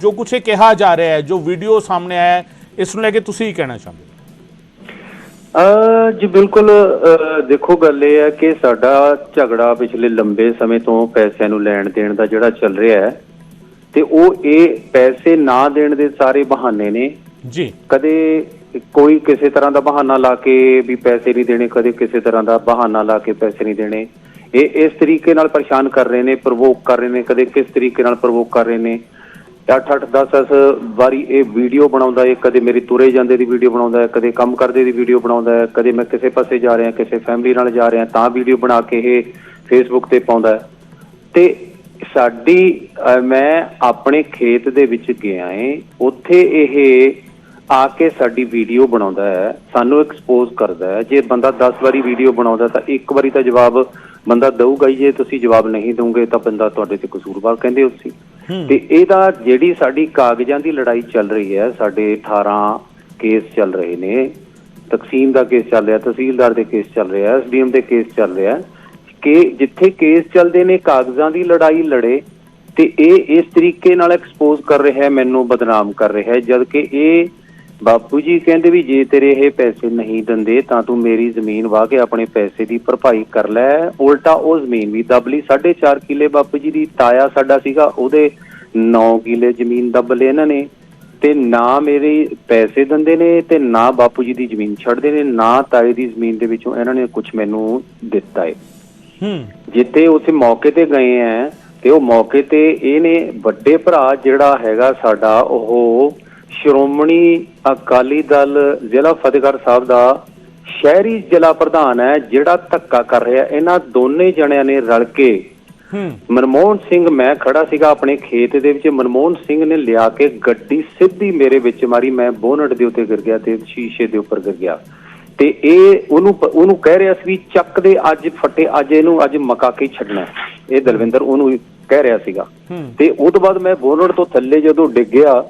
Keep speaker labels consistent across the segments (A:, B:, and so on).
A: ਜੋ ਕੁਛ ਇਹ ਕਿਹਾ ਜਾ ਰਿਹਾ ਹੈ ਜੋ ਵੀਡੀਓ ਸਾਹਮਣੇ ਆਇਆ ਹੈ ਇਸ ਨੂੰ ਲੈ ਕੇ ਤੁਸੀਂ ਕੀ ਕਹਿਣਾ ਚਾਹੁੰਦੇ
B: ਜੀ ਬਿਲਕੁਲ ਦੇਖੋ ਗੱਲ ਇਹ ਹੈ ਕਿ ਸਾਡਾ ਝਗੜਾ ਪਿਛਲੇ ਲੰਬੇ ਸਮੇਂ ਤੋਂ ਪੈਸਿਆਂ ਨੂੰ ਲੈਣ ਦੇਣ ਦਾ ਜਿਹੜਾ ਚੱਲ ਰਿਹਾ ਹੈ ਤੇ ਉਹ ਇਹ ਪੈਸੇ ਨਾ ਦੇਣ ਦੇ ਸਾਰੇ ਬਹਾਨੇ ਨੇ।
A: ਜੀ।
B: ਕਦੇ ਕੋਈ ਕਿਸੇ ਤਰ੍ਹਾਂ ਦਾ ਬਹਾਨਾ ਲਾ ਕੇ ਵੀ ਪੈਸੇ ਨਹੀਂ ਦੇਣੇ ਕਦੇ ਕਿਸੇ ਤਰ੍ਹਾਂ ਦਾ ਬਹਾਨਾ ਲਾ ਕੇ ਪੈਸੇ ਨਹੀਂ ਦੇਣੇ। ਇਹ ਇਸ ਤਰੀਕੇ ਨਾਲ ਪਰੇਸ਼ਾਨ ਕਰ ਰਹੇ ਨੇ ਪ੍ਰਵੋਕ ਕਰ ਰਹੇ ਨੇ ਕਦੇ ਕਿਸ ਤਰੀਕੇ ਨਾਲ ਪ੍ਰਵੋਕ ਕਰ ਰਹੇ ਨੇ। 8 8 10 10 ਵਾਰੀ ਇਹ ਵੀਡੀਓ ਬਣਾਉਂਦਾ ਹੈ, ਕਦੇ ਮੇਰੀ ਤੁਰੇ ਜਾਂਦੇ ਦੀ ਵੀਡੀਓ ਬਣਾਉਂਦਾ ਹੈ, ਕਦੇ ਕੰਮ ਕਰਦੇ ਦੀ ਵੀਡੀਓ ਬਣਾਉਂਦਾ ਹੈ, ਕਦੇ ਮੈਂ ਕਿਸੇ ਪਾਸੇ ਜਾ ਰਿਹਾ, ਕਿਸੇ ਫੈਮਿਲੀ ਨਾਲ ਜਾ ਰਿਹਾ, ਤਾਂ ਵੀਡੀਓ ਬਣਾ ਕੇ ਇਹ ਫੇਸਬੁੱਕ ਤੇ ਪਾਉਂਦਾ ਹੈ। ਤੇ ਸਾਡੀ ਮੈਂ ਆਪਣੇ ਖੇਤ ਦੇ ਵਿੱਚ ਗਿਆ ਏ, ਉੱਥੇ ਇਹ ਆ ਕੇ ਸਾਡੀ ਵੀਡੀਓ ਬਣਾਉਂਦਾ ਹੈ, ਸਾਨੂੰ ਐਕਸਪੋਜ਼ ਕਰਦਾ ਹੈ। ਜੇ ਬੰਦਾ 10 ਵਾਰੀ ਵੀਡੀਓ ਬਣਾਉਂਦਾ ਤਾਂ ਇੱਕ ਵਾਰੀ ਤਾਂ ਜਵਾਬ ਬੰਦਾ ਦਊਗਾ ਹੀ, ਜੇ ਤੁਸੀਂ ਜਵਾਬ ਨਹੀਂ ਦੋਗੇ ਤਾਂ ਬੰਦਾ ਤੁਹਾਡੇ ਤੇ ਕਸੂਰਵਾਰ ਕਹਿੰਦੇ ਹੋ ਤੁਸੀਂ। ਤੇ ਇਹਦਾ ਜਿਹੜੀ ਸਾਡੀ ਕਾਗਜ਼ਾਂ ਦੀ ਲੜਾਈ ਚੱਲ ਰਹੀ ਹੈ, ਸਾਡੇ 18 ਕੇਸ ਚੱਲ ਰਹੇ ਨੇ, ਤਕਸੀਮ ਦਾ ਕੇਸ ਚੱਲ ਰਿਹਾ, ਤਹਿਸੀਲਦਾਰ ਦੇ ਕੇਸ ਚੱਲ ਰਿਹਾ, ਐਸਡੀਐਮ ਦੇ ਕੇਸ ਚੱਲ ਰਿਹਾ, ਕਿ ਜਿੱਥੇ ਕੇਸ ਚੱਲਦੇ ਨੇ, ਕਾਗਜ਼ਾਂ ਦੀ ਲੜਾਈ ਲੜੇ ਤੇ ਇਹ ਇਸ ਤਰੀਕੇ ਨਾਲ ਐਕਸਪੋਜ਼ ਕਰ ਰਿਹਾ ਹੈ, ਮੈਨੂੰ ਬਦਨਾਮ ਕਰ ਰਿਹਾ ਹੈ ਜਦ ਕਿ ਇਹ ਬਾਪੂ ਜੀ ਕਹਿੰਦੇ ਵੀ ਜੇ ਤੇਰੇ ਇਹ ਪੈਸੇ ਨਹੀਂ ਦਿੰਦੇ, ਤਾਂ ਤੂੰ ਮੇਰੀ ਜ਼ਮੀਨ ਵਾਹ ਕੇ ਆਪਣੇ ਪੈਸੇ ਦੀ ਭਰਪਾਈ ਕਰ ਲੈ। ਉਲਟਾ ਉਹ ਜ਼ਮੀਨ ਵੀ ਦੱਬ ਲਈ। 4.5 ਕਿੱਲੇ ਬਾਪੂ ਜੀ ਦੀ ਤਾਇਆ ਸਾਡਾ ਸੀਗਾ, ਉਹਦੇ 9 ਕਿੱਲੇ ਜ਼ਮੀਨ ਦੱਬ ਲਏ ਇਹਨਾਂ ਨੇ ਤੇ ਨਾ ਮੇਰੇ ਪੈਸੇ ਦਿੰਦੇ ਨੇ ਤੇ ਨਾ ਬਾਪੂ ਜੀ ਦੀ ਜ਼ਮੀਨ ਛੱਡਦੇ ਨੇ ਨਾ ਤਾਏ ਦੀ ਜ਼ਮੀਨ ਦੇ ਵਿੱਚੋਂ ਇਹਨਾਂ ਨੇ ਕੁਝ ਮੈਨੂੰ ਦਿੱਤਾ ਹੈ
A: ਹੂੰ।
B: ਜਿੱਥੇ ਉਸੇ ਮੌਕੇ ਤੇ ਗਏ ਆ ਤੇ ਉਹ ਮੌਕੇ ਤੇ ਇਹਨੇ ਵੱਡੇ ਭਰਾ ਜਿਹੜਾ ਹੈਗਾ ਸਾਡਾ ਉਹ ਸ਼੍ਰੋਮਣੀ ਅਕਾਲੀ ਦਲ ਜ਼ਿਲ੍ਹਾ ਫਤਿਹਗੜ੍ਹ ਸਾਹਿਬ ਦਾ ਸ਼ਹਿਰੀ ਜ਼ਿਲ੍ਹਾ ਪ੍ਰਧਾਨ ਹੈ ਜਿਹੜਾ ਧੱਕਾ ਕਰ ਰਿਹਾ। ਇਹਨਾਂ ਦੋਨੇ ਜਣਿਆਂ ਨੇ ਰਲ ਕੇ ਮਨਮੋਹਨ ਸਿੰਘ ਮੈਂ ਖੜਾ ਸੀਗਾ ਆਪਣੇ ਖੇਤ ਦੇ ਵਿੱਚ। ਮਨਮੋਹਨ ਸਿੰਘ ਨੇ ਲਿਆ ਕੇ ਗੱਡੀ ਸਿੱਧੀ ਮੇਰੇ ਵਿੱਚ ਮਾਰੀ। ਮੈਂ ਬੋਨਟ ਦੇ ਉੱਤੇ ਗਿਰ ਗਿਆ ਤੇ ਸ਼ੀਸ਼ੇ ਦੇ ਉੱਪਰ ਗਿਰ ਗਿਆ। ਤੇ ਇਹ ਉਹਨੂੰ ਉਹਨੂੰ ਕਹਿ ਰਿਹਾ ਸੀ ਵੀ ਚੱਕ ਦੇ ਅੱਜ ਫੱਟੇ ਅੱਜ ਇਹਨੂੰ ਅੱਜ ਮਕਾ ਕੇ ਛੱਡਣਾ। ਇਹ ਦਲਵਿੰਦਰ ਉਹਨੂੰ ਕਹਿ ਰਿਹਾ ਸੀਗਾ। ਤੇ ਉਹ ਤੋਂ ਬਾਅਦ ਮੈਂ ਬੋਨਟ ਤੋਂ ਥੱਲੇ ਜਦੋਂ ਡਿੱਗਿਆ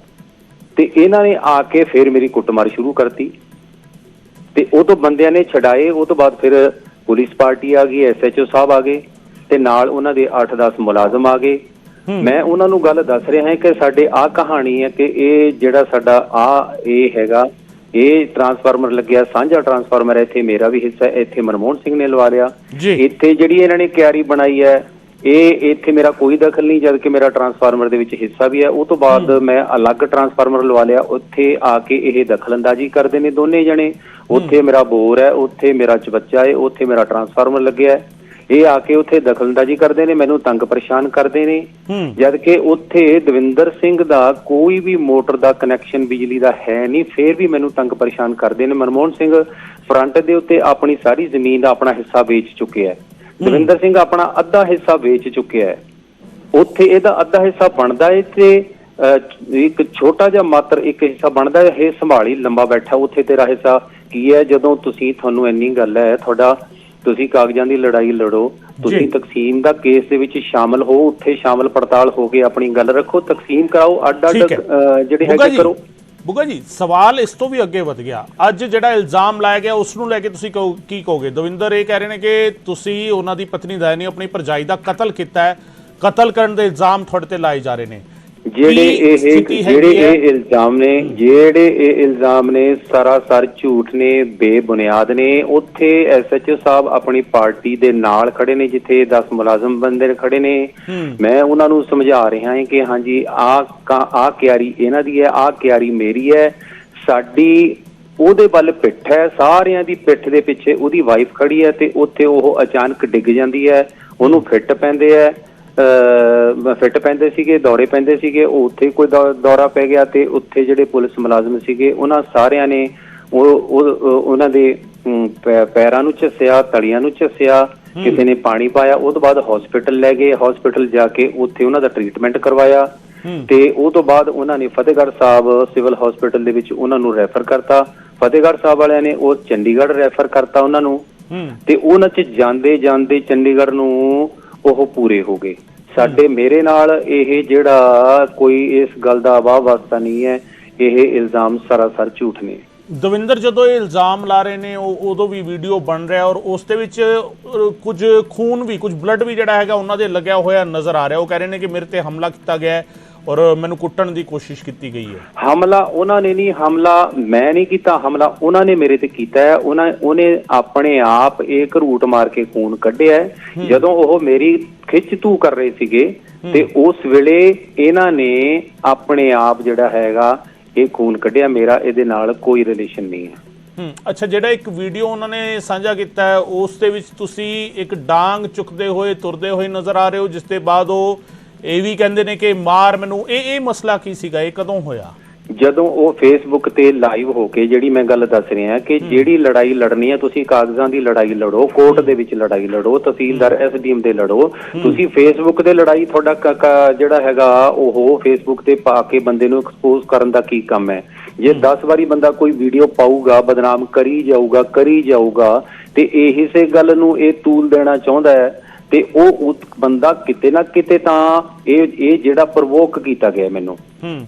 B: ਤੇ ਇਹਨਾਂ ਨੇ ਆ ਕੇ ਫਿਰ ਮੇਰੀ ਕੁੱਟਮਾਰ ਸ਼ੁਰੂ ਕਰਤੀ। ਤੇ ਉਹ ਤੋਂ ਬੰਦਿਆਂ ਨੇ ਛਡਾਏ। ਉਹ ਤੋਂ ਬਾਅਦ ਫਿਰ ਪੁਲਿਸ ਪਾਰਟੀ ਆ ਗਈ ਐਸਐਚਓ ਸਾਹਿਬ ਆ ਗਏ। ਤੇ ਨਾਲ ਉਹਨਾਂ ਦੇ 8-10 ਮੁਲਾਜ਼ਮ ਆ ਗਏ। ਮੈਂ ਉਹਨਾਂ ਨੂੰ ਗੱਲ ਦੱਸ ਰਿਹਾ ਹਾਂ ਕਿ ਸਾਡੇ ਆਹ ਕਹਾਣੀ ਹੈ ਕਿ ਇਹ ਜਿਹੜਾ ਸਾਡਾ ਆ ਇਹ ਹੈਗਾ ਇਹ ਟਰਾਂਸਫਾਰਮਰ ਲੱਗਿਆ ਸਾਂਝਾ ਟਰਾਂਸਫਾਰਮਰ ਇੱਥੇ ਮੇਰਾ ਵੀ ਹਿੱਸਾ ਹੈ ਇੱਥੇ ਮਨਮੋਹਨ ਸਿੰਘ ਨੇ ਲਵਾ ਲਿਆ। ਇੱਥੇ ਜਿਹੜੀ ਇਹਨਾਂ ਨੇ ਕਿਆਰੀ ਬਣਾਈ ਹੈ ਇਹ ਇੱਥੇ ਮੇਰਾ ਕੋਈ ਦਖਲ ਨਹੀਂ ਜਦ ਕਿ ਮੇਰਾ ਟਰਾਂਸਫਾਰਮਰ ਦੇ ਵਿੱਚ ਹਿੱਸਾ ਵੀ ਹੈ। ਉਹ ਤੋਂ ਬਾਅਦ ਮੈਂ ਅਲੱਗ ਟਰਾਂਸਫਾਰਮਰ ਲਵਾ ਲਿਆ। ਉੱਥੇ ਆ ਕੇ ਇਹ ਦਖਲਅੰਦਾਜ਼ੀ ਕਰਦੇ ਨੇ ਦੋਨੇ ਜਣੇ। ਉੱਥੇ ਮੇਰਾ ਬੋਰ ਹੈ ਉੱਥੇ ਮੇਰਾ ਚਬੱਚਾ ਹੈ ਉੱਥੇ ਮੇਰਾ ਟਰਾਂਸਫਾਰਮਰ ਲੱਗਿਆ ਹੈ। ਇਹ ਆ ਕੇ ਉੱਥੇ ਦਖਲਅੰਦਾਜ਼ੀ ਕਰਦੇ ਨੇ ਮੈਨੂੰ ਤੰਗ ਪਰੇਸ਼ਾਨ ਕਰਦੇ ਨੇ। ਜਦ ਕਿ ਉੱਥੇ ਦਵਿੰਦਰ ਸਿੰਘ ਦਾ ਕੋਈ ਵੀ ਮੋਟਰ ਦਾ ਕਨੈਕਸ਼ਨ ਬਿਜਲੀ ਦਾ ਹੈ ਨਹੀਂ ਫੇਰ ਵੀ ਮੈਨੂੰ ਤੰਗ ਪਰੇਸ਼ਾਨ ਕਰਦੇ ਨੇ। ਮਨਮੋਹਨ ਸਿੰਘ ਫਰੰਟ ਦੇ ਉੱਤੇ ਆਪਣੀ ਸਾਰੀ ਜ਼ਮੀਨ ਦਾ ਆਪਣਾ ਹਿੱਸਾ ਵੇਚ ਚੁੱਕਿਆ ਹੈ। ਦਵਿੰਦਰ ਸਿੰਘ ਆਪਣਾ ਅੱਧਾ ਹਿੱਸਾ ਵੇਚ ਚੁੱਕਿਆ ਹੈ। ਉੱਥੇ ਇਹਦਾ ਅੱਧਾ ਹਿੱਸਾ ਬਣਦਾ ਹੈ ਤੇ ਇੱਕ ਛੋਟਾ ਜਿਹਾ ਮਾਤਰ ਇੱਕ ਹਿੱਸਾ ਬਣਦਾ ਹੈ। ਇਹ ਸੰਭਾਲੀ ਲੰਬਾ ਬੈਠਾ ਉੱਥੇ ਤੇਰਾ ਹਿੱਸਾ। ਕੀ ਹੈ? ਜਦੋਂ ਤੁਸੀਂ ਤੁਹਾਨੂੰ ਇੰਨੀ ਗੱਲ ਹੈ ਤੁਹਾਡਾ ਤੁਸੀਂ ਕਾਗਜ਼ਾਂ ਦੀ ਲੜਾਈ ਲੜੋ। ਤੁਸੀਂ ਤਕਸੀਮ ਦਾ ਕੇਸ ਦੇ ਵਿੱਚ ਸ਼ਾਮਲ ਹੋ ਉੱਥੇ ਸ਼ਾਮਲ ਪੜਤਾਲ ਹੋ ਕੇ ਆਪਣੀ ਗੱਲ ਰੱਖੋ ਤਕਸੀਮ ਕਰਾਓ ਅੱਡ ਅੱਡ ਜਿਹੜੇ ਹੈਗੇ ਕਰੋ।
A: ਬੁੱਗਾ ਜੀ ਸਵਾਲ ਇਸ ਤੋਂ ਵੀ ਅੱਗੇ ਵਧ ਗਿਆ। ਅੱਜ ਜਿਹੜਾ ਇਲਜ਼ਾਮ ਲਾਇਆ ਗਿਆ ਉਸ ਨੂੰ ਲੈ ਕੇ ਤੁਸੀਂ ਕਹੋ- ਕੀ ਕਹੋਗੇ? ਦਵਿੰਦਰ ਇਹ ਕਹਿ ਰਹੇ ਨੇ ਕਿ ਤੁਸੀਂ ਉਹਨਾਂ ਦੀ ਪਤਨੀ ਦਾ ਨਹੀਂ ਆਪਣੀ ਭਰਜਾਈ ਦਾ ਕਤਲ ਕੀਤਾ ਹੈ। ਕਤਲ ਕਰਨ ਦੇ ਇਲਜ਼ਾਮ ਤੁਹਾਡੇ ਤੇ ਲਾਏ ਜਾ ਰਹੇ ਨੇ।
B: ਜਿਹੜੇ ਇਹ ਜਿਹੜੇ? ਇਹ ਇਲਜ਼ਾਮ ਨੇ ਜਿਹੜੇ ਇਹ ਇਲਜ਼ਾਮ ਨੇ ਸਰਾਸਰ ਝੂਠ ਨੇ ਬੇਬੁਨਿਆਦ ਨੇ ਉੱਥੇ ਐਸਐਚਓ ਸਾਹਿਬ ਆਪਣੀ ਪਾਰਟੀ ਦੇ ਨਾਲ ਖੜੇ ਨੇ ਜਿੱਥੇ 10 ਮੁਲਾਜ਼ਮ ਬੰਦੇ ਖੜੇ ਨੇ। ਮੈਂ ਉਹਨਾਂ ਨੂੰ ਸਮਝਾ ਰਿਹਾ ਹਾਂ ਕਿ ਹਾਂਜੀ ਆ ਆ ਕਿਆਰੀ ਇਹਨਾਂ ਦੀ ਹੈ ਆ ਕਿਆਰੀ ਮੇਰੀ ਹੈ ਸਾਡੀ ਉਹਦੇ ਵੱਲ ਪਿੱਠ ਹੈ ਸਾਰਿਆਂ ਦੀ ਪਿੱਠ ਦੇ ਪਿੱਛੇ ਉਹਦੀ ਵਾਈਫ ਖੜੀ ਹੈ ਤੇ ਉੱਥੇ ਉਹ ਅਚਾਨਕ ਡਿੱਗ ਜਾਂਦੀ ਹੈ ਉਹਨੂੰ ਫਿੱਟ ਪੈਂਦੇ ਹੈ ਫਿੱਟ ਪੈਂਦੇ ਸੀਗੇ ਦੌਰੇ ਪੈਂਦੇ ਸੀਗੇ ਉਹ ਉੱਥੇ ਕੋਈ ਦੌਰਾ ਪੈ ਗਿਆ ਤੇ ਉੱਥੇ ਜਿਹੜੇ ਪੁਲਿਸ ਮੁਲਾਜ਼ਮ ਸੀਗੇ ਉਹਨਾਂ ਸਾਰਿਆਂ ਨੇ ਉਹ ਉਹ- ਉਹ- ਉਹਨਾਂ ਦੇ ਪੈਰਾਂ ਨੂੰ ਝੱਸਿਆ ਤਲੀਆਂ ਨੂੰ ਝੱਸਿਆ ਕਿਸੇ ਨੇ ਪਾਣੀ ਪਾਇਆ ਉਹ ਤੋਂ ਬਾਅਦ ਹਸਪੀਟਲ ਲੈ ਗਏ ਹਸਪੀਟਲ ਜਾ ਕੇ ਉੱਥੇ ਉਹਨਾਂ ਦਾ ਟ੍ਰੀਟਮੈਂਟ ਕਰਵਾਇਆ। ਤੇ ਉਹ ਤੋਂ ਬਾਅਦ ਉਹਨਾਂ ਨੇ ਫਤਿਹਗੜ੍ਹ ਸਾਹਿਬ ਸਿਵਲ ਹਸਪੀਟਲ ਦੇ ਵਿੱਚ ਉਹਨਾਂ ਨੂੰ ਰੈਫਰ ਕਰਤਾ। ਫਤਿਹਗੜ੍ਹ ਸਾਹਿਬ ਵਾਲਿਆਂ ਨੇ ਉਹ ਚੰਡੀਗੜ੍ਹ ਰੈਫਰ ਕਰਤਾ ਉਹਨਾਂ ਨੂੰ। ਤੇ ਉਹਨਾਂ 'ਚ ਜਾਂਦੇ ਜਾਂਦੇ ਚੰਡੀਗੜ੍ਹ ਨੂੰ ਉਹ ਪੂਰੇ ਹੋ ਗਏ। ਸਾਡੇ ਮੇਰੇ ਨਾਲ ਇਹ ਜਿਹੜਾ ਕੋਈ ਇਸ ਗੱਲ ਦਾ ਵਾਹ ਵਾਸਤਾ ਨਹੀਂ ਹੈ ਇਹ ਇਲਜ਼ਾਮ ਸਰਾਸਰ ਝੂਠ ਨੇ।
A: ਦਵਿੰਦਰ ਜਦੋਂ ਇਹ ਇਲਜ਼ਾਮ ਲਾ ਰਹੇ ਨੇ ਉਹ ਉਦੋਂ ਵੀ ਵੀਡੀਓ ਬਣ ਰਿਹਾ ਔਰ ਉਸ ਦੇ ਵਿੱਚ ਕੁਝ ਖੂਨ ਵੀ ਕੁਝ ਬਲੱਡ ਵੀ ਜਿਹੜਾ ਹੈਗਾ ਉਹਨਾਂ ਦੇ ਲੱਗਿਆ ਹੋਇਆ ਨਜ਼ਰ ਆ ਰਿਹਾ। ਉਹ ਕਹਿ ਰਹੇ ਨੇ ਕਿ ਮੇਰੇ ਤੇ ਹਮਲਾ ਕੀਤਾ ਗਿਆ ਹੈ। ਔਰ ਮੈਨੂੰ ਕੁੱਟਣ ਦੀ ਕੋਸ਼ਿਸ਼ ਕੀਤੀ ਗਈ ਹੈ।
B: ਹਮਲਾ ਉਹਨਾਂ ਨੇ ਨਹੀਂ ਹਮਲਾ ਮੈਂ ਨਹੀਂ ਕੀਤਾ ਹਮਲਾ ਉਹਨਾਂ ਨੇ ਮੇਰੇ ਤੇ ਕੀਤਾ ਹੈ। ਉਹਨਾਂ ਉਹਨੇ ਆਪਣੇ ਆਪ ਇਹ ਘਰੂਟ ਮਾਰ ਕੇ ਖੂਨ ਕੱਢਿਆ ਹੈ। ਜਦੋਂ ਉਹ ਮੇਰੀ ਖਿੱਚ ਤੂ ਕਰ ਰਹੇ ਸੀਗੇ ਤੇ ਉਸ ਵੇਲੇ ਇਹਨਾਂ ਨੇ ਆਪਣੇ ਆਪ ਜਿਹੜਾ ਹੈਗਾ ਇਹ ਖੂਨ ਕੱਢਿਆ। ਮੇਰਾ ਇਹਦੇ ਨਾਲ ਕੋਈ ਰਿਲੇਸ਼ਨ ਨਹੀਂ ਹੈ।
A: ਹੂੰ ਅੱਛਾ ਜਿਹੜਾ ਇੱਕ ਵੀਡੀਓ ਉਹਨਾਂ ਨੇ ਸਾਂਝਾ ਕੀਤਾ ਹੈ ਉਸ ਦੇ ਵਿੱਚ ਤੁਸੀਂ ਇੱਕ ਡਾਂਗ ਚੁੱਕਦੇ ਹੋਏ ਤੁਰਦੇ ਹੋਏ ਨਜ਼ਰ ਆ ਰਹੇ ਹੋ ਜਿਸ ਦੇ ਬਾਅਦ ਉਹ ਇਹ ਵੀ ਕਹਿੰਦੇ ਨੇ ਕਿ ਮਾਰ ਮੈਨੂੰ ਇਹ ਇਹ ਮਸਲਾ ਕੀ ਸੀਗਾ? ਇਹ ਕਦੋਂ ਹੋਇਆ?
B: ਜਦੋਂ ਉਹ ਫੇਸਬੁੱਕ ਤੇ ਲਾਈਵ ਹੋ ਕੇ ਜਿਹੜੀ ਮੈਂ ਗੱਲ ਦੱਸ ਰਿਹਾ ਕਿ ਜਿਹੜੀ ਲੜਾਈ ਲੜਨੀ ਹੈ ਤੁਸੀਂ ਕਾਗਜ਼ਾਂ ਦੀ ਲੜਾਈ ਲੜੋ ਕੋਰਟ ਦੇ ਵਿੱਚ ਲੜਾਈ ਲੜੋ ਤਹਿਸੀਲਦਾਰ ਐਸਡੀਐਮ ਦੇ ਲੜੋ ਤੁਸੀਂ ਫੇਸਬੁੱਕ ਤੇ ਲੜਾਈ ਤੁਹਾਡਾ ਜਿਹੜਾ ਹੈਗਾ ਉਹ ਫੇਸਬੁੱਕ ਤੇ ਪਾ ਕੇ ਬੰਦੇ ਨੂੰ ਐਕਸਪੋਜ਼ ਕਰਨ ਦਾ ਕੀ ਕੰਮ ਹੈ? ਜੇ 10 ਵਾਰੀ ਬੰਦਾ ਕੋਈ ਵੀਡੀਓ ਪਾਊਗਾ ਬਦਨਾਮ ਕਰੀ ਜਾਊਗਾ ਕਰੀ ਜਾਊਗਾ ਤੇ ਇਹ ਇਸੇ ਗੱਲ ਨੂੰ ਇਹ ਤੂਲ ਦੇਣਾ ਚਾਹੁੰਦਾ ਹੈ ਤੇ ਉਹ ਬੰਦਾ ਕਿਤੇ ਨਾ ਕਿਤੇ ਤਾਂ ਇਹ ਇਹ ਜਿਹੜਾ ਪ੍ਰਵੋਕ ਕੀਤਾ ਗਿਆ ਮੈਨੂੰ।
A: ਹੂੰ।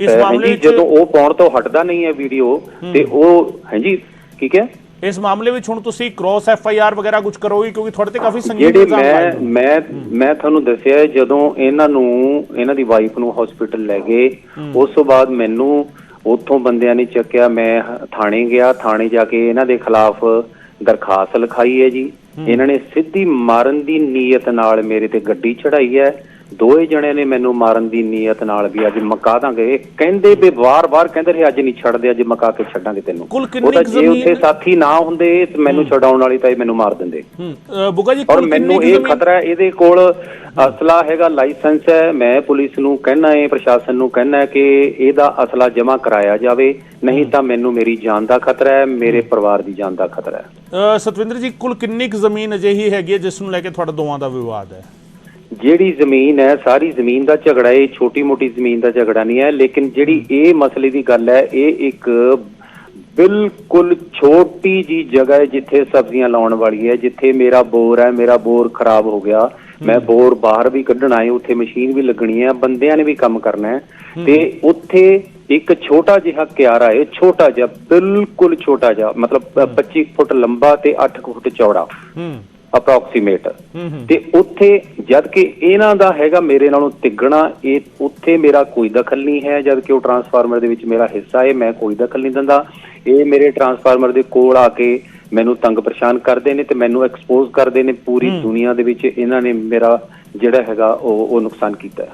A: ਇਸ ਮਾਮਲੇ ਵਿੱਚ
B: ਜਦੋਂ ਉਹ ਪਾਉਣ ਤੋਂ ਹਟਦਾ ਨਹੀਂ ਹੈ ਵੀਡੀਓ ਤੇ ਉਹ ਹਾਂਜੀ ਠੀਕ ਹੈ
A: ਇਸ ਮਾਮਲੇ ਵਿੱਚ ਹੁਣ ਤੁਸੀਂ ਕ੍ਰੋਸ ਐਫ ਆਈ ਆਰ ਵਗੈਰਾ ਕੁਝ ਕਰੋਗੇ ਕਿਉਂਕਿ ਤੁਹਾਡੇ ਤੇ ਕਾਫੀ ਸੰਗੀਨ
B: ਜਿਹੜੇ ਮੈਂ ਮੈਂ ਮੈਂ ਤੁਹਾਨੂੰ ਦੱਸਿਆ ਜਦੋਂ ਇਹਨਾਂ ਨੂੰ ਇਹਨਾਂ ਦੀ ਵਾਈਫ ਨੂੰ ਹਸਪੀਟਲ ਲੈ ਗਏ ਉਸ ਤੋਂ ਬਾਅਦ ਮੈਨੂੰ ਉੱਥੋਂ ਬੰਦਿਆਂ ਨੇ ਚੱਕਿਆ ਮੈਂ ਥਾਣੇ ਗਿਆ ਥਾਣੇ ਜਾ ਕੇ ਇਹਨਾਂ ਦੇ ਖਿਲਾਫ ਦਰਖਾਸਤ ਲਿਖਾਈ ਹੈ ਜੀ। ਇਹਨਾਂ ਨੇ ਸਿੱਧੀ ਮਾਰਨ ਦੀ ਨੀਅਤ ਨਾਲ ਮੇਰੇ ਤੇ ਗੱਡੀ ਚੜਾਈ ਹੈ। ਦੋਏ ਜਣੇ ਨੇ ਮੈਨੂੰ ਮਾਰਨ ਦੀ ਨੀਅਤ ਨਾਲ ਵੀ ਅੱਜ ਮਕਾ ਦਾਂਗੇ। ਕਹਿੰਦੇ ਵੀ ਵਾਰ-ਵਾਰ ਕਹਿੰਦੇ ਰਹੇ ਅੱਜ ਨਹੀਂ ਛੱਡਦੇ ਅੱਜ ਮਕਾ ਕੇ ਛੱਡਾਂਗੇ ਤੈਨੂੰ। ਜੇ ਉੱਥੇ ਸਾਥੀ ਨਾ ਹੁੰਦੇ ਮੈਨੂੰ ਛਡਾਉਣ ਵਾਲੀ ਤਾਂ ਇਹ ਮੈਨੂੰ ਮਾਰ ਦਿੰਦੇ।
A: ਬੁੱਗਾ ਜੀ
B: ਔਰ ਮੈਨੂੰ ਇਹ ਖਤਰਾ ਹੈ ਇਹਦੇ ਕੋਲ ਅਸਲਾ ਹੈਗਾ ਲਾਇਸੈਂਸ ਹੈ। ਮੈਂ ਪੁਲਿਸ ਨੂੰ ਕਹਿਣਾ ਹੈ ਪ੍ਰਸ਼ਾਸਨ ਨੂੰ ਕਹਿਣਾ ਹੈ ਕਿ ਇਹਦਾ ਅਸਲਾ ਜਮ੍ਹਾਂ ਕਰਾਇਆ ਜਾਵੇ। ਨਹੀਂ ਤਾਂ ਮੈਨੂੰ ਮੇਰੀ ਜਾਨ ਦਾ ਖਤਰਾ ਹੈ ਮੇਰੇ ਪਰਿਵਾਰ ਦੀ ਜਾਨ ਦਾ ਖਤਰਾ ਹੈ।
A: ਸਤਵਿੰਦਰ ਜੀ ਕੁੱਲ ਕਿੰਨੀ ਕੁ ਜ਼ਮੀਨ ਅਜਿਹੀ ਹੈਗੀ ਹੈ ਜਿਸ ਨੂੰ ਲੈ ਕੇ ਤੁਹਾਡਾ ਦੋਵਾਂ ਦਾ ਵਿਵਾਦ ਹੈ?
B: ਜਿਹੜੀ ਜ਼ਮੀਨ ਹੈ ਸਾਰੀ ਜ਼ਮੀਨ ਦਾ ਝਗੜਾ ਇਹ ਛੋਟੀ-ਮੋਟੀ ਜ਼ਮੀਨ ਦਾ ਝਗੜਾ ਨਹੀਂ ਹੈ ਲੇਕਿਨ ਜਿਹੜੀ ਇਹ ਮਸਲੇ ਦੀ ਗੱਲ ਹੈ ਇਹ ਇੱਕ ਬਿਲਕੁਲ ਛੋਟੀ ਜੀ ਜਗ੍ਹਾ ਹੈ ਜਿੱਥੇ ਸਬਜ਼ੀਆਂ ਲਾਉਣ ਵਾਲੀ ਹੈ ਜਿੱਥੇ ਮੇਰਾ ਬੋਰ ਹੈ ਮੇਰਾ ਬੋਰ ਖਰਾਬ ਹੋ ਗਿਆ। ਮੈਂ ਬੋਰ ਬਾਹਰ ਵੀ ਕੱਢਣਾ ਹੈ ਉੱਥੇ ਮਸ਼ੀਨ ਵੀ ਲੱਗਣੀ ਹੈ ਬੰਦਿਆਂ ਨੇ ਵੀ ਕੰਮ ਕਰਨਾ ਹੈ। ਤੇ ਉੱਥੇ ਇੱਕ ਛੋਟਾ ਜਿਹਾ ਕਿਆਰਾ ਹੈ ਛੋਟਾ ਜਿਹਾ ਬਿਲਕੁਲ ਛੋਟਾ ਜਿਹਾ ਮਤਲਬ 25 ਫੁੱਟ ਲੰਬਾ ਤੇ 8 ਫੁੱਟ ਚੌੜਾ।
A: ਹੂੰ।
B: ਅਪਰੋਕਸੀਮੇਟ ਤੇ ਉੱਥੇ ਜਦ ਕਿ ਇਹਨਾਂ ਦਾ ਹੈਗਾ ਮੇਰੇ ਨਾਲੋਂ ਤਿੱਗਣਾ ਇਹ ਉੱਥੇ ਮੇਰਾ ਕੋਈ ਦਖਲ ਨਹੀਂ ਹੈ ਜਦ ਕਿ ਉਹ ਟਰਾਂਸਫਾਰਮਰ ਦੇ ਵਿੱਚ ਮੇਰਾ ਹਿੱਸਾ ਹੈ ਮੈਂ ਕੋਈ ਦਖਲ ਨਹੀਂ ਦਿੰਦਾ। ਇਹ ਮੇਰੇ ਟਰਾਂਸਫਾਰਮਰ ਦੇ ਕੋਲ ਆ ਕੇ ਮੈਨੂੰ ਤੰਗ ਪਰੇਸ਼ਾਨ ਕਰਦੇ ਨੇ ਤੇ ਮੈਨੂੰ ਐਕਸਪੋਜ਼ ਕਰਦੇ ਨੇ ਪੂਰੀ ਦੁਨੀਆ ਦੇ ਵਿੱਚ ਇਹਨਾਂ ਨੇ ਮੇਰਾ ਜਿਹੜਾ ਹੈਗਾ ਉਹ ਉਹ ਨੁਕਸਾਨ ਕੀਤਾ ਹੈ।